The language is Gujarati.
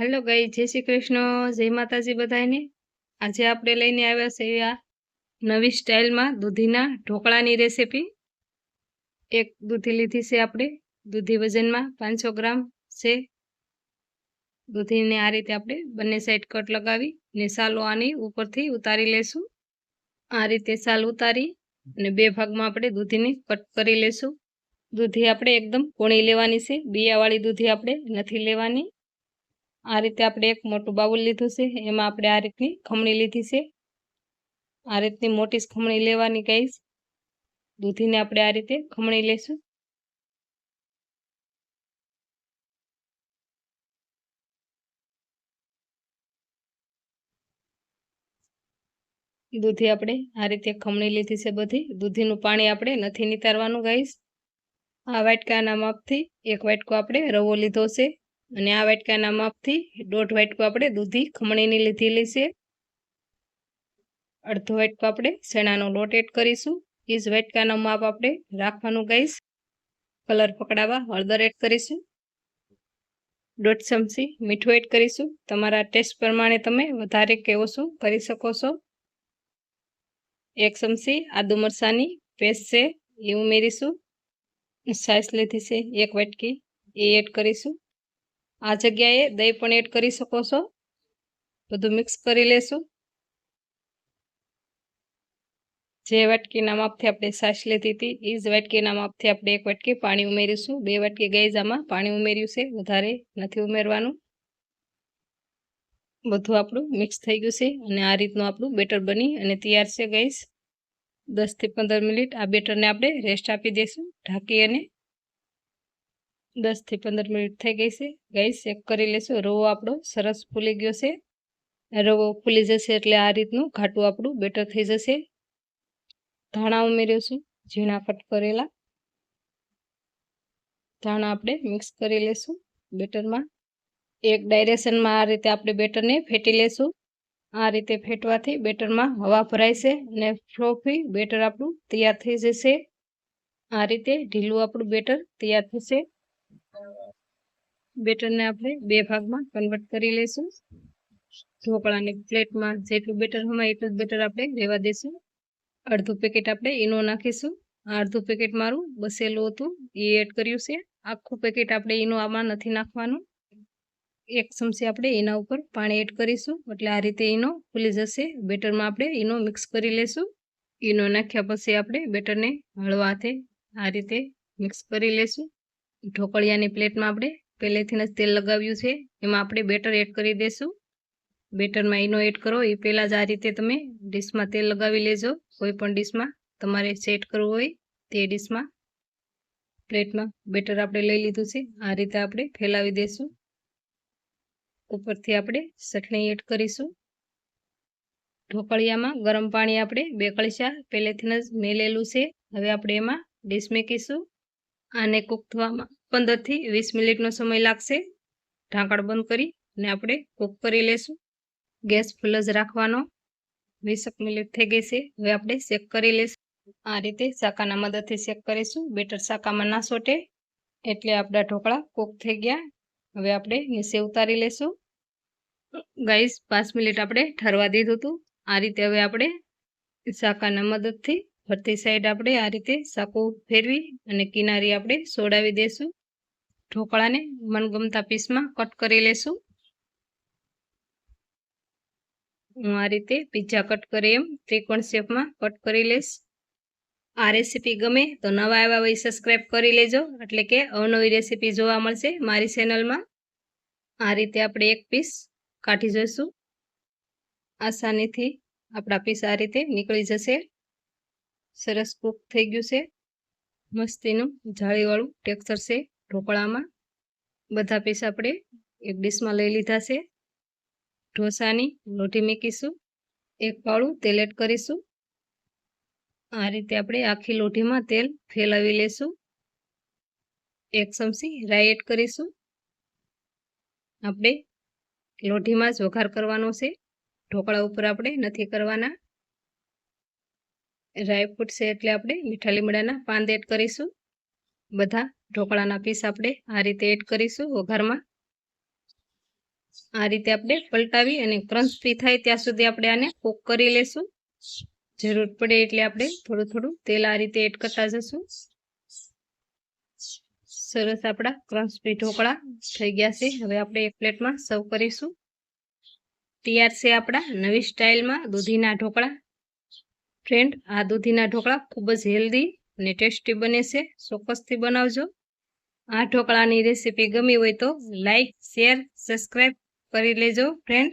હેલો ગઈ જય શ્રી કૃષ્ણ, જય માતાજી બધાને આજે આપણે લઈને આવ્યા છે આ નવી સ્ટાઇલમાં દૂધીના ઢોકળાની રેસીપી. એક દૂધી લીધી છે આપણે. દૂધી વજનમાં પાંચસો ગ્રામ છે. દૂધીને આ રીતે આપણે બંને સાઈડ કટ લગાવી ને સાલો આની ઉપરથી ઉતારી લેશું. આ રીતે સાલ ઉતારી અને બે ભાગમાં આપણે દૂધીને કટ કરી લેશું. દૂધી આપણે એકદમ કોણી લેવાની છે. બિયાવાળી દૂધી આપણે નથી લેવાની. આ રીતે આપણે એક મોટું બાઉલ લીધું છે. એમાં આપણે આ રીતની ખમણી લીધી છે. આ રીતની મોટી ખમણી લેવાની કહીશ. દૂધીને આપણે આ રીતે ખમણી લેશું. દૂધી આપણે આ રીતે ખમણી લીધી છે બધી. દૂધીનું પાણી આપણે નથી નિતારવાનું ગાઈશ. આ વાટકાના માપથી એક વાટકો આપણે રવો લીધો છે. અને આ વાટકાના માપથી દોઢ વાટકો આપણે દૂધી ખમણીની લીધેલી છે. અડધો વાટકો આપણે ચણાનો લોટ એડ કરીશું. એ જ માપ આપણે રાખવાનું ગાઈશ. કલર પકડાવા હળદર એડ કરીશું. દોઢ ચમચી મીઠું એડ કરીશું. તમારા ટેસ્ટ પ્રમાણે તમે વધારે કે ઓછું કરી શકો છો. એક ચમચી આદુ મરસાની પેસ્ટ છે, એ ઉમેરીશું. સાઇઝ લીધી છે એક વાટકી. એ એડ કરીશું. આ જગ્યાએ દહીં પણ એડ કરી શકો છો. બધું મિક્સ કરી લેશું. જે વાટકીના માપથી આપણે સાસ લેતી હતી એ જ વાટકીના માપથી આપણે એક વાટકી પાણી ઉમેરીશું. બે વાટકી ગઈઝામાં પાણી ઉમેર્યું છે, વધારે નથી ઉમેરવાનું. બધું આપણું મિક્સ થઈ ગયું છે અને આ રીતનું આપણું બેટર બની અને તૈયાર છે, ગઈસ. દસથી પંદર મિનિટ આ બેટરને આપણે રેસ્ટ આપી દઈશું ઢાંકી અને દસથી પંદર મિનિટ થઈ ગઈ છે. ગઈ ચેક કરી લેશું. રવો આપણો સરસ ફૂલી ગયો છે. રવો ફૂલી જશે એટલે આ રીતનું ઘાટું આપણું બેટર થઈ જશે. ધાણા ઉમેર્યું છું ઝીણા ફટ કરેલા. ધાણા આપણે મિક્સ કરી લેશું બેટરમાં. એક ડાયરેક્શનમાં આ રીતે આપણે બેટરને ફેટી લેશું. આ રીતે ફેટવાથી બેટરમાં હવા ભરાય છે અને ફ્લોફી બેટર આપણું તૈયાર થઈ જશે. આ રીતે ઢીલું આપણું બેટર તૈયાર થશે. બેટરને આપણે બે ભાગમાં કન્વર્ટ કરી લઈશું. ઢોકળાની પ્લેટમાં જેટલું બેટર હોય એટલું જ બેટર આપણે રહેવા દઈશું અડધું પેકેટ આપણે ઈનો નાખીશું. આ અડધું પેકેટ મારું બસેલું હતું. એ એડ કર્યું છે. આખું પેકેટ આપણે ઈનો આમાં નથી નાખવાનું. એક ચમચી આપણે એના ઉપર પાણી એડ કરીશું. એટલે આ રીતે ઈનો ફૂલી જશે. બેટરમાં આપણે ઈનો મિક્સ કરી લેશું ઈનો નાખ્યા પછી આપણે બેટરને હળવા હાથે આ રીતે મિક્સ કરી લેશું ઢોકળિયાની પ્લેટમાં આપણે પહેલેથી જ તેલ લગાવ્યું છે. એમાં આપણે બેટર એડ કરી દઈશું. બેટરમાં ઈનો એડ કરો. એ પહેલાં જ આ રીતે તમે ડીશમાં તેલ લગાવી લેજો. કોઈ પણ ડીશમાં તમારે સેટ કરવું હોય તે ડીશમાં પ્લેટમાં બેટર આપણે લઈ લીધું છે. આ રીતે આપણે ફેલાવી દઈશું. ઉપરથી આપણે ચટણી એડ કરીશું. ઢોકળિયામાં ગરમ પાણી આપણે બે કળશા પહેલેથી જ મેલેલું છે. હવે આપણે એમાં ડીશ મેકીશું. આને કૂક થવામાં પંદરથી વીસ મિનિટનો સમય લાગશે. ઢાંકણ બંધ કરી અને આપણે કૂક કરી લેશું. ગેસ ફૂલ જ રાખવાનો. વીસક મિનિટ થઈ ગઈ છે. હવે આપણે શેક કરી લઈશું આ રીતે શાકાના મદદથી શેક કરીશું. બેટર શાકામાં ના સોટે એટલે આપણા ઢોકળા કૂક થઈ ગયા. હવે આપણે નીચે ઉતારી લેશું. ગાઈસ, પાંચ મિનિટ આપણે ઠરવા દીધું હતું. આ રીતે હવે આપણે શાકાના મદદથી ફરતી સાઈડ આપણે આ રીતે સાકું ફેરવી અને કિનારી આપણે સોડાવી દઈશું ઢોકળાને મનગમતા પીસમાં કટ કરી લેશું. હું આ રીતે પીઝા કટ કરી એમ ત્રિકોણ શેપમાં કટ કરી લઈશ. આ રેસીપી ગમે તો નવા આવ્યા હોય સબસ્ક્રાઈબ કરી લેજો. એટલે કે અવનવી રેસીપી જોવા મળશે મારી ચેનલમાં આ રીતે આપણે એક પીસ કાઢી જઈશું. આસાનીથી આપણા પીસ આ રીતે નીકળી જશે. સરસ કૂક થઈ ગયું છે. મસ્તીનું જાળીવાળું ટેક્સચર છે ઢોકળામાં. બધા પીસ આપણે એક ડીશમાં લઈ લીધા છે. ઢોસાની લોઢી મૂકીશું. એક પાળું તેલ એડ કરીશું. આ રીતે આપણે આખી લોઢીમાં તેલ ફેલાવી લેશું. એક ચમચી રાઈ એડ કરીશું. આપણે લોઢીમાં જ વઘાર કરવાનો છે. ઢોકળા ઉપર આપણે નથી કરવાના. ડ્રાય ફ્રૂટ છે એટલે આપણે મીઠા લીમડાના પાન એડ કરીશું. બધા ઢોકળાના પીસ આપણે આ રીતે એડ કરીશું વઘારમાં. આ રીતે આપણે પલટાવી અને ક્રન્ચી થાય ત્યાં સુધી આપણે આને કૂક કરી લેશું. જરૂર પડે એટલે આપણે થોડું થોડું તેલ આ રીતે એડ કરતા જશું. સરસ આપણા ક્રન્ચી ઢોકળા થઈ ગયા છે. હવે આપણે એક પ્લેટમાં સર્વ કરીશું. તૈયાર છે આપણા નવી સ્ટાઇલમાં દૂધીના ઢોકળા. ફ્રેન્ડ આ દૂધીના ઢોકળા ખૂબ જ હેલ્ધી અને ટેસ્ટી બને છે. ચોક્કસથી બનાવજો. આ ઢોકળાની રેસીપી ગમી હોય તો લાઈક શેર સબસ્ક્રાઈબ કરી લેજો ફ્રેન્ડ